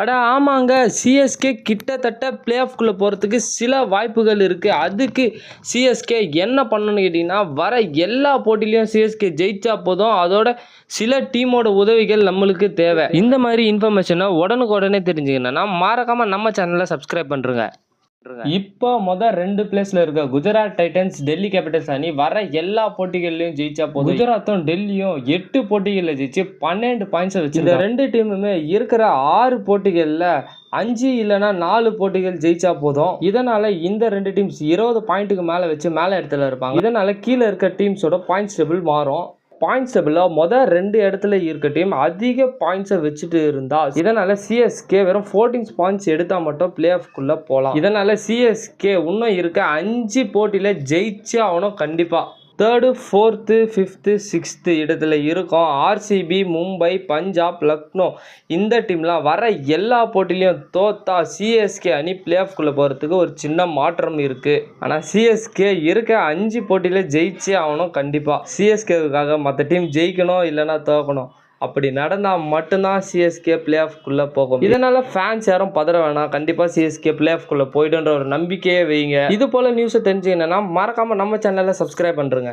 அட ஆமாங்க. சிஎஸ்கே கிட்டத்தட்ட பிளே ஆஃப்குள்ளே போகிறதுக்கு சில வாய்ப்புகள் இருக்குது அதுக்கு சிஎஸ்கே என்ன பண்ணணும்னு கேட்டிங்கன்னா வர எல்லா போட்டிலையும் சிஎஸ்கே ஜெயிச்சா போதும். அதோட சில டீமோட உதவிகள் நம்மளுக்கு தேவை. இந்த மாதிரி இன்ஃபர்மேஷனை உடனுக்குடனே தெரிஞ்சுக்கணும்னா மறக்காமல் நம்ம சேனலை சப்ஸ்கிரைப் பண்ணுறங்க இப்போ மொதல் ரெண்டு பிளேஸ்ல இருக்க குஜராத் டைட்டன்ஸ் டெல்லி கேபிட்டல்ஸ் அணி வர எல்லா போட்டிகள்லையும் ஜெயிச்சா போதும். குஜராத்தும் டெல்லியும் எட்டு போட்டிகளில் ஜெயிச்சு பன்னெண்டு பாயிண்ட்ஸை வச்சு இந்த ரெண்டு டீமுமே இருக்கிற ஆறு போட்டிகளில் அஞ்சு இல்லைன்னா நாலு போட்டிகள் ஜெயிச்சா போதும். இதனால இந்த ரெண்டு டீம்ஸ் இருபது பாயிண்ட்டுக்கு மேலே வச்சு மேலே இடத்துல இருப்பாங்க. இதனால கீழே இருக்க டீம்ஸோட பாயிண்ட்ஸ் டேபிள் மாறும். பாயிண்ட்ஸ் டேபிளில் மொதல் ரெண்டு இடத்துல இருக்க டீம் அதிக பாயிண்ட்ஸை வச்சுட்டு இருந்தா இதனால சிஎஸ்கே வெறும் ஃபோர்டீன் பாயிண்ட்ஸ் எடுத்தால் மட்டும் பிளே ஆஃப்குள்ளே போகலாம் இதனால சிஎஸ்கே இன்னும் இருக்க அஞ்சு போட்டியில் ஜெயிச்சு ஆகணும் கண்டிப்பாக தேர்டு ஃபோர்த்து ஃபிஃப்த்து சிக்ஸ்த்து இடத்துல இருக்கோம். ஆர்சிபி மும்பை பஞ்சாப் லக்னோ இந்த டீம்லாம் வர எல்லா போட்டிலையும் தோத்தா சிஎஸ்கே அணி பிளே ஆஃப்குள்ளே போகிறதுக்கு ஒரு சின்ன மாற்றம் இருக்குது ஆனால் சிஎஸ்கே இருக்க அஞ்சு போட்டியில் ஜெயிச்சே ஆகணும் கண்டிப்பாக சிஎஸ்கேவுக்காக மற்ற டீம் ஜெயிக்கணும் இல்லைன்னா தோக்கணும். அப்படி நடந்தால் மட்டும்தான் சிஎஸ்கே பிளே ஆஃப்குள்ளே போகும் இதனால் ஃபேன்ஸ் யாரும் பதற வேணாம். கண்டிப்பாக சிஎஸ்கே பிளே ஆஃப்குள்ளே போய்டுன்ற ஒரு நம்பிக்கையே வைங்க இது போல் நியூஸை தெரிஞ்சுக்கணுன்னா மறக்காமல் நம்ம சேனலில் சப்ஸ்கிரைப் பண்ணுறேங்க